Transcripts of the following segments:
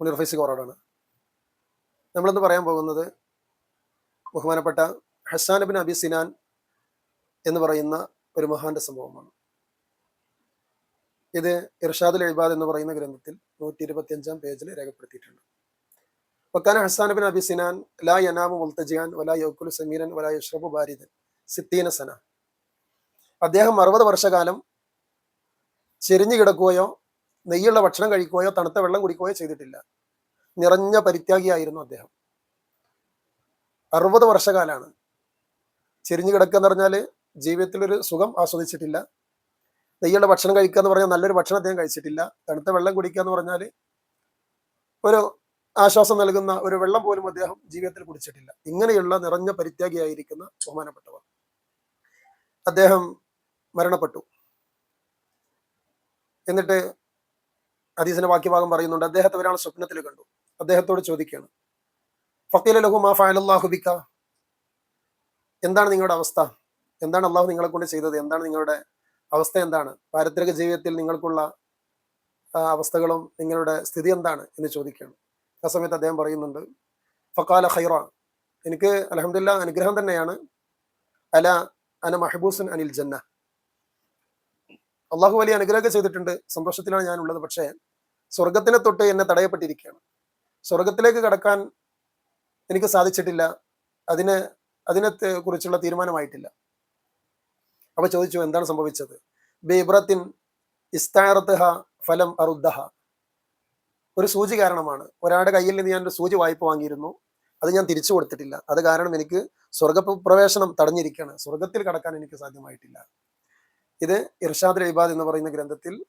മുനീർ ഫൈസി കോറോഡാണ്. നമ്മളിന്ന് പറയാൻ പോകുന്നത് ബഹുമാനപ്പെട്ട ഹസാൻ ബിൻ അബി സിനാൻ എന്ന് പറയുന്ന ഒരു മഹാന്റെ സംഭവമാണ്. ഇത് ഇർഷാദുൽ എഴുബാദ് എന്ന് പറയുന്ന ഗ്രന്ഥത്തിൽ നൂറ്റി ഇരുപത്തി അഞ്ചാം പേജിൽ രേഖപ്പെടുത്തിയിട്ടുണ്ട്. വക്കാന ഹസാൻ ബിൻ അബി സിനാൻ ലാ യനാമു മുൽത്തജിയാൻ വലാ യൗക്കുലു സമീരൻ വലാ യഷ്റബു ബാരിദൻ സിത്തീന സന. അദ്ദേഹം അറുപത് വർഷകാലം ചെരിഞ്ഞു കിടക്കുകയോ നെയ്യുള്ള ഭക്ഷണം കഴിക്കുകയോ തണുത്ത വെള്ളം കുടിക്കുകയോ ചെയ്തിട്ടില്ല. നിറഞ്ഞ പരിത്യാഗിയായിരുന്നു അദ്ദേഹം. അറുപത് വർഷകാലാണ്. ചെരിഞ്ഞു കിടക്കുക എന്ന് പറഞ്ഞാൽ ജീവിതത്തിലൊരു സുഖം ആസ്വദിച്ചിട്ടില്ല. നെയ്യുള്ള ഭക്ഷണം കഴിക്കുക എന്ന് പറഞ്ഞാൽ നല്ലൊരു ഭക്ഷണം അദ്ദേഹം കഴിച്ചിട്ടില്ല. തണുത്ത വെള്ളം കുടിക്കുക എന്ന് പറഞ്ഞാൽ ഒരു ആശ്വാസം നൽകുന്ന ഒരു വെള്ളം പോലും അദ്ദേഹം ജീവിതത്തിൽ കുടിച്ചിട്ടില്ല. ഇങ്ങനെയുള്ള നിറഞ്ഞ പരിത്യാഗിയായിരിക്കുന്ന ബഹുമാനപ്പെട്ടവർ. അദ്ദേഹം മരണപ്പെട്ടു. എന്നിട്ട് ഹദീസിന്റെ വാക്യഭാഗം പറയുന്നുണ്ട് അദ്ദേഹത്തെ ഒരാൾ സ്വപ്നത്തിൽ കണ്ടു. അദ്ദേഹത്തോട് ചോദിക്കുകയാണ് ഫക്കീല ലഹു മാ ഫഅലല്ലാഹു ബിക. എന്താണ് നിങ്ങളുടെ അവസ്ഥ? എന്താണ് അള്ളാഹു നിങ്ങളെ കൊണ്ട് ചെയ്തത്? എന്താണ് നിങ്ങളുടെ അവസ്ഥ എന്താണ്? പാരത്രിക ജീവിതത്തിൽ നിങ്ങൾക്കുള്ള അവസ്ഥകളും നിങ്ങളുടെ സ്ഥിതി എന്താണ്? എന്ന് ചോദിക്കുകയാണ്. ആ സമയത്ത് അദ്ദേഹം പറയുന്നുണ്ട് ഫക്കാല ഖൈറ. എനിക്ക് അലഹമില്ല അനുഗ്രഹം തന്നെയാണ്. അല അന മഹബൂസൻ അനിൽ ജന്ന. അള്ളാഹു വലിയ അനുഗ്രഹമൊക്കെ ചെയ്തിട്ടുണ്ട്. സന്തോഷത്തിലാണ് ഞാൻ ഉള്ളത് പക്ഷേ സ്വർഗത്തിനെ തൊട്ട് എന്നെ തടയപ്പെട്ടിരിക്കുകയാണ്. സ്വർഗത്തിലേക്ക് കടക്കാൻ എനിക്ക് സാധിച്ചിട്ടില്ല. അതിന് അതിനെ കുറിച്ചുള്ള തീരുമാനമായിട്ടില്ല. അപ്പൊ ചോദിച്ചു എന്താണ് സംഭവിച്ചത്? ബിബ്രത്തിൻ ഇസ്താറത്തുഹ ഫലം അറുദ്ദഹ. ഒരു സൂചി കാരണമാണ്. ഒരാളുടെ കയ്യിൽ നിന്ന് ഞാൻ ഒരു സൂചി വായ്പ വാങ്ങിയിരുന്നു. അത് ഞാൻ തിരിച്ചു കൊടുത്തിട്ടില്ല. അത് കാരണം എനിക്ക് സ്വർഗ പ്രവേശനം തടഞ്ഞിരിക്കുകയാണ്. സ്വർഗത്തിൽ കടക്കാൻ എനിക്ക് സാധ്യമായിട്ടില്ല. ഇത് ഇർഷാദ് ഇബാദ് എന്ന് പറയുന്ന ഗ്രന്ഥത്തിൽ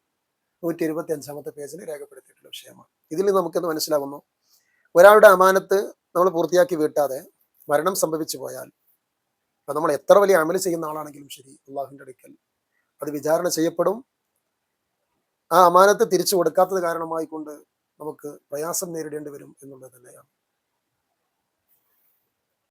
നൂറ്റി ഇരുപത്തി അഞ്ചാമത്തെ പേജിൽ രേഖപ്പെടുത്തിയിട്ടുള്ള വിഷയമാണ്. ഇതിൽ നമുക്കത് മനസ്സിലാകുന്നു ഒരാളുടെ അമാനത്ത് നമ്മൾ പൂർത്തിയാക്കി വീട്ടാതെ മരണം സംഭവിച്ചു പോയാൽ അപ്പം നമ്മൾ എത്ര വലിയ അമൽ ചെയ്യുന്ന ആളാണെങ്കിലും ശരി അള്ളാഹുവിന്റെ അടുക്കൽ അത് വിചാരണ ചെയ്യപ്പെടും. ആ അമാനത്ത് തിരിച്ചു കൊടുക്കാത്തത് കാരണമായിക്കൊണ്ട് നമുക്ക് പ്രയാസം നേരിടേണ്ടി വരും എന്നുള്ളത് തന്നെയാണ്.